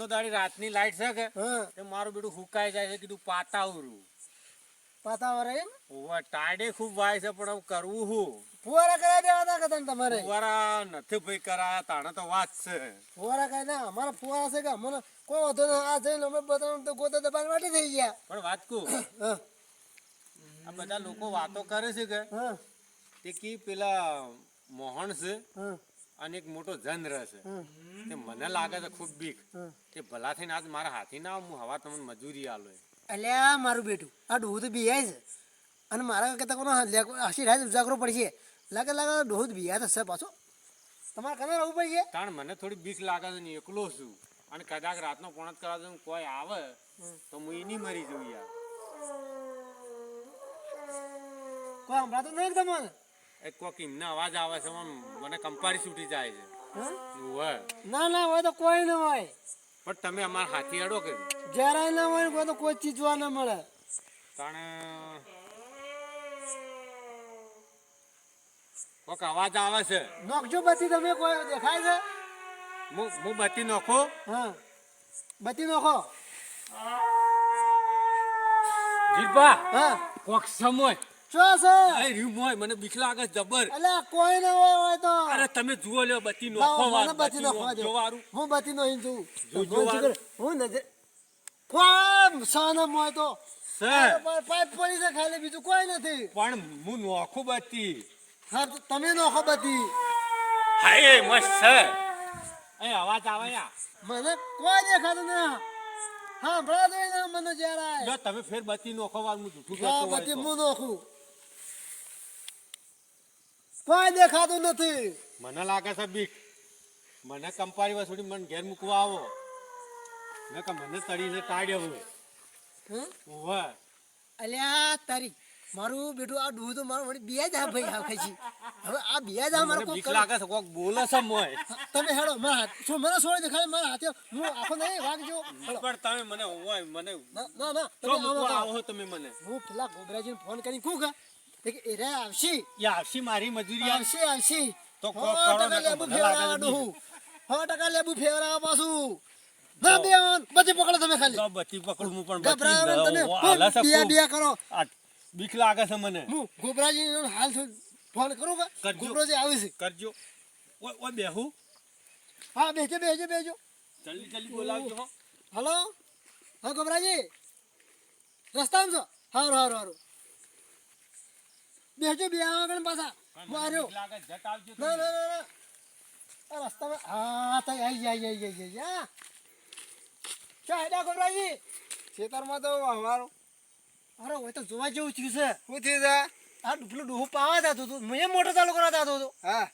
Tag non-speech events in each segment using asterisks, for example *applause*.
આજનો દાડી રાતની લાઈટ છે કે તે મારું બેટું હુકાઈ જાય છે કીધું પાતાવરું. પાતા વરે એમ? ઓવા ટાડે ખૂબ વાય છે પણ હવે કરવું હું? ફુવારા કરાવી દેવા હતા કદાચ તમારે? ફુવારા નથી ભાઈ કરાયા તાણે તો વાત છે. ફુવારા કઈ ના અમારા ફુવારા છે કે અમને કોઈ વાંધો ના આ જઈને અમે બધા તો ગોતા દબાણ વાટી થઈ ગયા. પણ વાત *coughs* હા. આ બધા લોકો વાતો કરે છે કે તે કી પેલા મોહન છે અને એક મોટો જંદ્ર છે. તે મને લાગે છે ખૂબ બીક. તે ભલા થઈને આજ મારા હાથી ના હું હવા તમને મજૂરી આલો અલ્યા મારું બેટું. આ ડોહું તો બિયાય છે. અને મારા કરતા કોનો હસી રાજ ઉજાગરો પડશે. લાગે લાગે ડોહું તો બિયા થશે પાછો. તમારે કને રહેવું પડશે? કારણ મને થોડી બીક લાગે છે ને એકલો છું. અને કદાચ રાતનો પોણત કરાવે દઉં કોઈ આવે તો હું એની મરી જઉં યાર. કોઈ સંભળાતું નહીં તમને એ કોક એમને અવાજ આવે છે મને કંપારી છૂટી જાય છે. હા? ના ના હોય તો કોઈ ના હોય. પણ તમે અમાર હાથી અડો કે? જરાય ના હોય કોઈ તો કોઈ ચીજ જોવા ના મળે. તાણે કોક અવાજ આવે છે. નોખજો બત્તી તમે કોઈ દેખાય છે? હું હું બત્તી નોખો? હા. બત્તી નોખો. જીરબા હા. કોક સમય. ચો છે? અરે રહ્યું મોય મને બીક લાગે જબર. અલ્યા કોઈ ના હોય હોય તો. અરે તમે જુઓ લ્યો બત્તી નોખો વારું બત્તી બત્તી નોખવા દો. નોખજો વારું. હું બત્તી નો જોઉં જો, જો હું વાળું. નજર કોઈ સાનમ હોય તો. સર. પાઇપ પડી છે ખાલી બીજું કોઈ નથી. પણ હું નોખો બત્તી હા તમે નોખો બત્તી હાય મસ્ત છે. એ અવાજ આવે યા. મને કોઈ દેખાતું ના. હા ભરા દે ને મને જરા તમે ફેર બત્તી નોખો વાર હું જૂઠું હા હોય બત્તી. હું નોખું. કોઈ દેખાતું નથી. મને લાગે છે બીક. મને કંપારી વસુડી મને ઘેર મૂકવા આવો. મેં કે મને તળીને કાઢ્યો હું? ઓવે અલ્યા તારી મારું બેટું આ ડૂહ તો મારું વળી બિયા જા ભાઈ આ પછી હવે આ બે જ મારો કોક બીક લાગે છે કોક બોલે છે મોય તમે હેડો મારા હાથ. શું મને છોડી દેખાય મારા હાથે? હું આખો નહીં વાગજો પણ તમે મને હોય મને ના ના તમે આવો તમે મને. હું પેલા ગોબરાજીને ફોન કરીને કહું કે એરે આવશે. યા આવશી મારી મજૂરી આવશે આવશે આવશે. તો સો કોક કરો ને ટકા લેબુ મને લાગે ફેવરાવા છે ડોહું સો ટકા લેબુ ફેવરાવા પાછું. ના બેન બધી પકડો તમે ખાલી. તો પકડું હું પણ ગભરાવો તમે બત્તી હાલે છે બિયા બિયા કરો. બીક લાગે છે મને. હું ગોબરાજી હાલ ફોન કરું કે? ગોબરાજી આવે છે. કરજો. ઓય ઓય બેહું. હા બેજો બેજો બેજો જલ્દી જલ્દી બોલાવજો હો. હલો? હા ગોબરાજી. રસ્તામાં છો? હારું હારું હારું. બેજો બે આગળ પાછા. માર્યો. ના ના ના ના. રસ્તામાં હા તો આઈ જાય આઈ જાય આઈ ચા હેડા ગોબરાજી ખેતરમાં તો અમારું અરે હોય તો જોવા જેવું થયું છે. શું થયું છે? આ પેલું ડોહું પાવા જતું હતો. મેં મોટર ચાલુ કરવા જતો હતો. હા.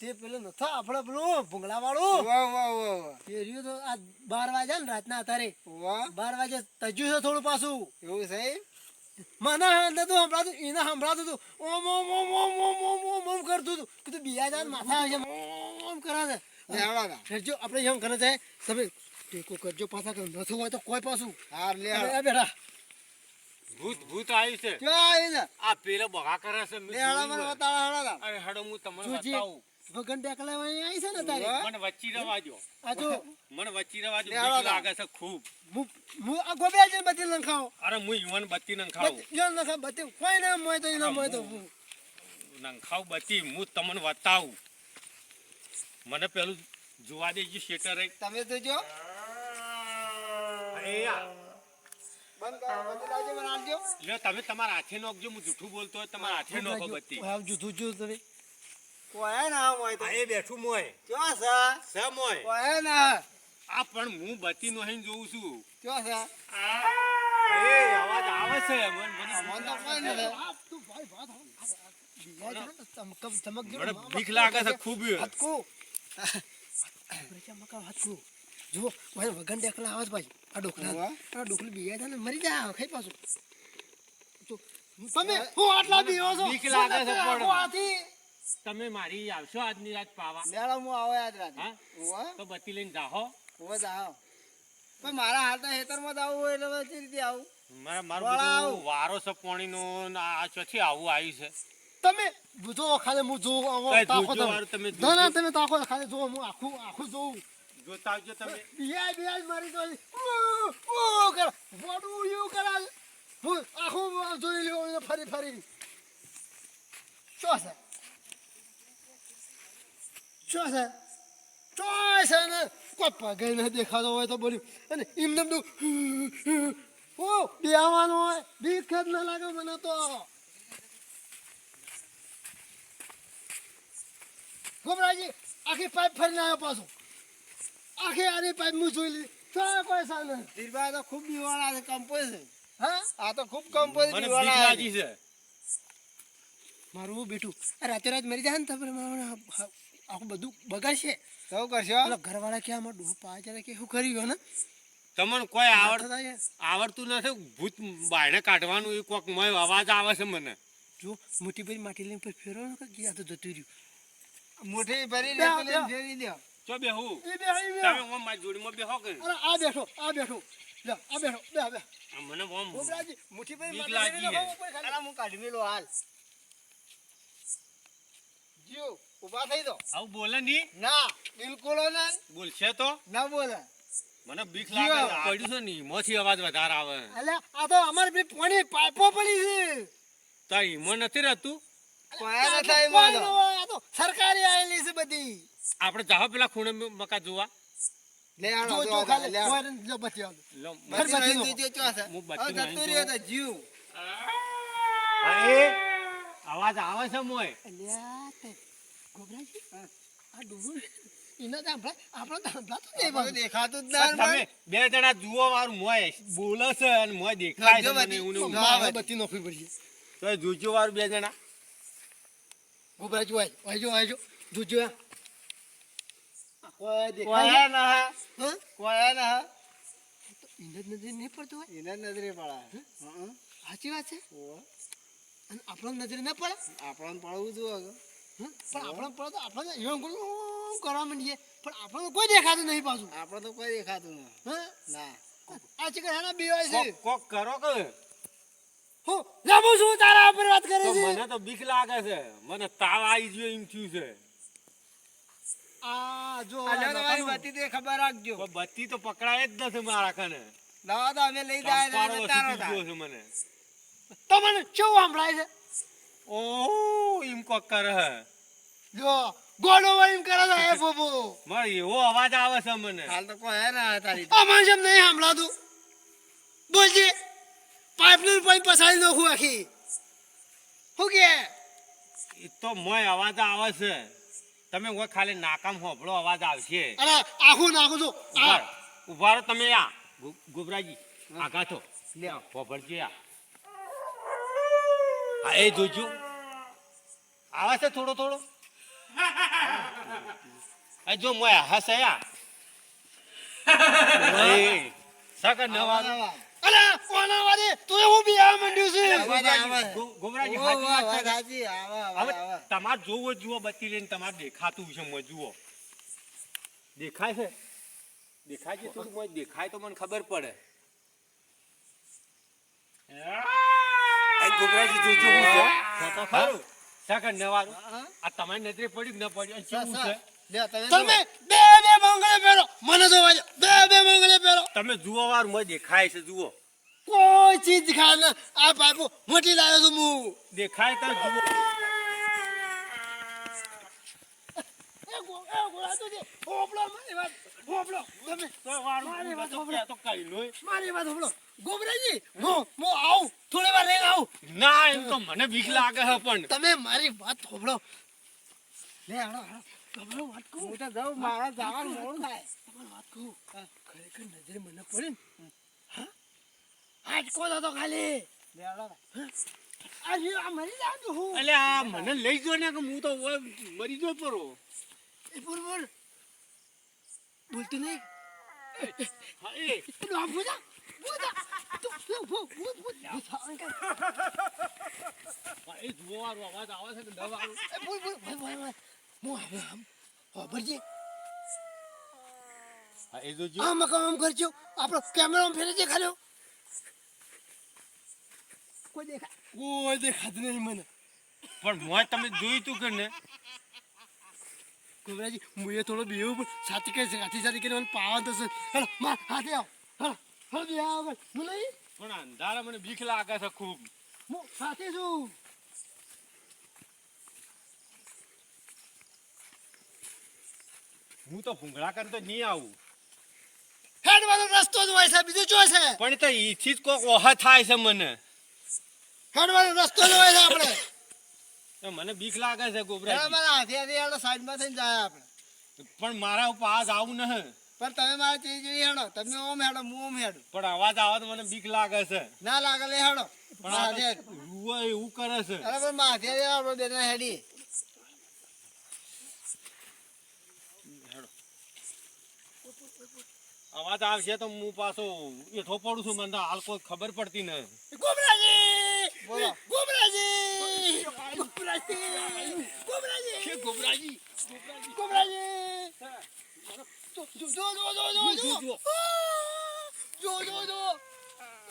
તે પેલું નતો આપણે પેલું ભૂંગળા વાળું વાહ વાહ તે રહ્યું તો આ બાર વાગ્યા ને રાતના અત્યારે. વાહ. બાર વાગે તજ્યું છે થોડું પાછું. એવું એમ? મને નતું સંભળાતું એને સંભળાતું હતું ઓમ ઓમ ઓમ ઓમ ઓમ ઓમ ઓમ ઓમ કરતું હતું. કીધું બિયા જાન માથા આવે છે. ઓમ કરે છે. ફેરજો આપણે એમ કરે છે તમે ટેકો કરજો પાછા કે નથી હોય તો કોઈ પાછું. હાર લે આ બેઠા ભૂત ભૂત આવ્યું છે. ક્યાં આવી છે. આ પેલો બગા કરે છે મેં હળા મને હોય. હળા અરે હળો હું તમને. બતાવું. વગન આવી છે ને તારે? મને વચ્ચી રવા દો આ જો. મને વચ્ચી રવા દો. બીક લાગે છે ખૂબ. હું હું આ ગોબિયા જઈને બધી લંખાવો અરે હું યુવાન બત્તી નંખાવું યો લંખા બધી કોઈ ના મોય તો એના મોય તો હું નંખાવ બત્તી હું તમને બતાવું. મને પેલું જોવા દેજો શેટર તમે તો જો. તમે તમારા હાથે નોખજો હું જૂઠું બોલતો હોય તમારા હાથે નોખો બત્તી. જુઠું જોયું તમે. કોહે ના આવે છે. વગન દેખલા આવે ભાઈ. આ ડોકલા ડોકલી બીયા ને મરી જાય ખાઈ પાછું. તમે હું આટલા બીયો છો લાગે છે હું તમે મારી આવશો આજની રાત પાવા? લેવડા હું આવો આજ રાત હા? તો બત્તી લઈને જાહો. ઓવા જાહો પણ મારા હાલતા હેતરમાં જ આવું હોય એટલે હવે રીતે આવું? મારા મારું બધું વારો છે પાણીનો આ ચોથી આવું આવ્યું છે. તમે જો ખાલી હું જોઉં આવો તાકો તમે. ના ના તમે તાકો ખાલી જો હું આખું આખું જોઉં. જોતા આવજો તમે. બિયાય બિયાય મારી તો ઓ ઓ કર. વડું યુ કરા હું આખું જોઈ લ્યો ફરી ફરી. શું છે? શું છે ચોય છે ને કોઈ પગે ન દેખાતો હોય તો બોલ્યું અને એમને તો ઓ બેવાનું હોય બીક જ ન લાગે મને તો. ગોબરાજી આખી પાઇપ ફરીને આવ્યો પાછો. આખી આની પાઇપ હું જોઈ લીધી. ચોય કોઈ ને નહીં. ધીરભાઈ તો ખૂબ બીવાળા છે કંપોઝ છે હા? આ તો ખૂબ કંપોઝ બીવાળા છે. મારું બેટું રાતે રાત મરી જાય ને તમે આ- આખું બધું બગાડશે? સૌ કરશો? એટલે ઘરવાળા કે આમાં ડૂહ પાછળ કે શું કર્યું ને? તમને કોઈ આવડતા આવડતું નથી? ભૂત બાયણે કાઢવાનું એ કોક મય અવાજ આવે છે મને. જો મોટી ભાઈ માટી લઈને પછી ફેરો ને કે આ તો જતું રહ્યું. મુઠ્ઠી ભરી લઈને બે. દો ચો બેહુ? એ બે એ બે તમે ઓમ મારી જોડીમાં બેહો કે? અરે આ બેઠો આ બેઠો. લે આ બેઠો બે બે. આ મને ઓમ ગોબરાજી મુઠ્ઠી ભાઈ માટી લઈને ઉપર ખાલી. હું કાઢી મેલો હાલ. જીઓ. ઊભા થઈ દો. આવું બોલે નહીં? ના બિલકુલ ના બોલશે તો? ના બોલે. મને બીક લાગે પડ્યું છે ને મોથી અવાજ વધારે આવે. એટલે આ તો અમારે બી પાણી પાઇપો પડી છે. તો ઈમો નથી રહેતું? સરકારી આવેલી છે બધી. આપણે જાવ પેલા ખૂણે મકા જોવા. અવાજ આવે છે મોય? ગોબરાજી આ ડૂબું એના તો સંભળાય આપણને તો સંભળાતું જ નહીં આપણને બાબુ. દેખાતું જ ના તમે બે જણા જુઓ વાળું મોય બોલે છે અને મોય દેખાય છે મને એવું ને એવું. બધી. મારે બત્તી નોખવી પડશે તો જોજો વાળું બે જણા ગોબરાજી વાય વાયજો વાયજો જોજો આ. આ કોઈ દેખાય ના હા હા? કોઈ ના હા એને નજરે નહીં પડતું હોય એના નજરે પડાય હં. સાચી વાત છે. અને આપણને નજરે ના પડે આપણને પડવું જોઈએ હં? પણ આપણને પડે તો આપણને એવું કોણ કરવા માંડીએ? પણ આપણને કોઈ દેખાતું નહીં પાછું. આપણે તો કોઈ દેખાતું ના હા? ના. આ ચીકર હેના બીવાય છે. કોક કરો કે? હું લાંબુ છું તારા ઉપર વાત કરે છે. મને તો બીક લાગે છે. મને તાવ આવી ગયો એમ થયું છે. આ જો તમારી બત્તી તે ખબર રાખજો. બત્તી તો પકડાય જ નથી મારા કને દવા તો અમે લઈ જાય તારો છે મને. તમને કેવું સંભળાય છે? ઓ એમ કોક કરે છે જો ગોડો કરે છે એ બોબો મારે એવો અવાજ આવે છે મને. હાલ તો કોઈ હે ના તારી અમારે જેમ નહીં સંભળાતું. બોલજે પાઇપનું પાઇપ પસાડી નાખું આખી. શું કે? એ તો મોય અવાજ આવે છે. તમે ખાલી નાકામ હોભળો અવાજ આવશે. અરે આખું નાખું છું. ઊભા આ રહો. તમે આ. ગુબરાજી આગા તો લે હોભળજે આ. હા એ જોજો. આવે છે થોડો થોડો? જો મોય નવા કોના વારે? તું એવું છે. હવે. જોવો જુઓ બત્તી લઈને તમારે દેખાતું છે મો જુઓ. દેખાય છે? દેખાય છે થોડું મોય દેખાય તો મને ખબર પડે. આ ગોબરાજી જોજો હું છે ખરું. સાકર નવારું આ તમારી નજરે પડી કે ન. છે? તમે તમે બે બે મંગળે પહેરો. મને જોવા દો. બે બે મંગળે પહેરો. તમે જુઓ વાર મને દેખાય છે જુઓ. કોઈ ચીજ ખાય ના આ પાઇપો મોટી લાવ્યો છું હું. દેખાય તો જુઓ એ ગો- એ હોપલો મારી વાત હોપલો તમે તો વાળું મારી વાત. ક્યાં તો કઈ લોય. મારી વાત હોપલો ગોબરાજી હું હું આવું. થોડી વાર રહીને આવું. ના એમ તો મને બીક લાગે છે પણ. તમે મારી વાત હોપલો લે હાલો હાલો. તમારો વાત કહું. હું તો જાઉં, મારે જવાનું મોડું થાય. તમારી વાત કહું. ખરેખર નજરે મને પડે ને. હા? હાટકો થતો ખાલી. લે, હાલો. આ આ મરી જાઉં હું એટલે આ મને લઈ જો ને કે હું તો મરી જો પરો. એ બોલ બોલ. બોલતું નહીં હા 보자? પેલું આમ ભૂજા ભૂજા તું તું ભૂ ભૂ ભૂ ભૂ અંકલ હા, એ જુઓ વાળું અવાજ આવે છે કે ન વાળું એ બોલ બોલ ભાઈ ભાઈ ભાઈ હું આવે આમ? એ કામ કરજો. આપણો કેમેરા આમ ફેરે છે ખાલ્યો કોઈ દેખા કોઈ દેખાતું નહીં મને. પણ મોય તમે જોયું તું કે ને? ગોબરાજી હું એ થોડો બેવું પણ સાથી કરી સાથી સાથી કરીને મને પાવા થશે હેલો માં હાથે આવ. હેલો હેલો બે આવ હું નહીં? પણ અંધારા મને બીક લાગે છે ખૂબ. હું સાથે છું. હું તો ભૂંગળા કરીને તો નહીં આવું. હેડવાનો રસ્તો જ હોય છે બીજું જો છે? પણ તો ઈથી જ કોક ઓહ થાય છે મને. હેડવાનો રસ્તો જ હોય છે આપણે. મને બીક લાગે છે હેડો મારા હાથે હાથે હેડો સાઈડમાં થઈને જાય આપણે. પણ મારા પાસ આવું ન પણ તમે મારા ચીજ હેડો તમે ઓમ હેડો હું ઓમ હેડો. પણ અવાજ આવે તો મને બીક લાગે છે. ના લાગે લે હેડો. પણ હાથે એવું કરે છે. અરે પણ માથે આપણે બેને હેડીએ અવાજ આવશે તો હું પાછો એઠો પડું છું મને હાલ કોઈ ખબર પડતી નહીં ગોબરાજી! બોલો. ગોબરાજી! ગોબરાજી. ગોબરાજી. ગોબરાજી! જો જો જો જો જો જો જો જો જો. જો.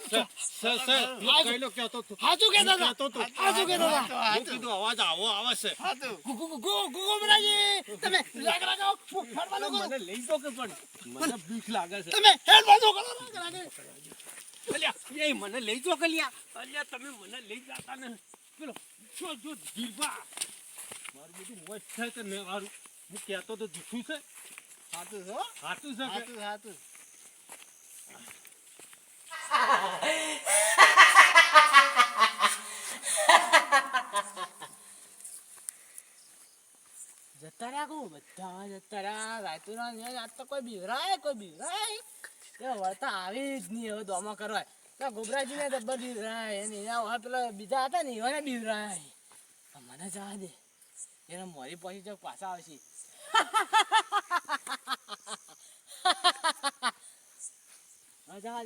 સર સર સર હું કહેતો હતો. હાચું કહેતા હતા હાચું કહેતા હતા. હું કીધું અવાજ આવો આવે છે. ગોબરાજી! તમે રાગ રાગાઓ હેડવાનો કરો. મને લઈ જાઓ કે પણ? મને બીક લાગે છે. તમે હેડવાનો કરો રાગ રાગે અલ્યા એ મને લઈ જાઓ કલ્યા અલ્યા તમે મને લઈ જાતા ને. પેલો જો જો મારું બધું મોજ થાય કે ને મારું હું કહેતો તો જૂઠું છે. સાચું છે સાચું છે સાચું સાચું જતા રહ્યા કહું બધા જતા રહ્યા રાયતું ના ને આજ તો કોઈ બીવરાય કોઈ બીવરાય. એ વળતા આવી જ નહીં હવે દોમા કરવા. પેલા ગોબરાજીને ડબ્બર બીવરાય એને એના પેલા બીજા હતા ને એવાને બીવરાય. મને જવા દે. એને મોરી પછી જો પાછા આવશે. *laughs* જા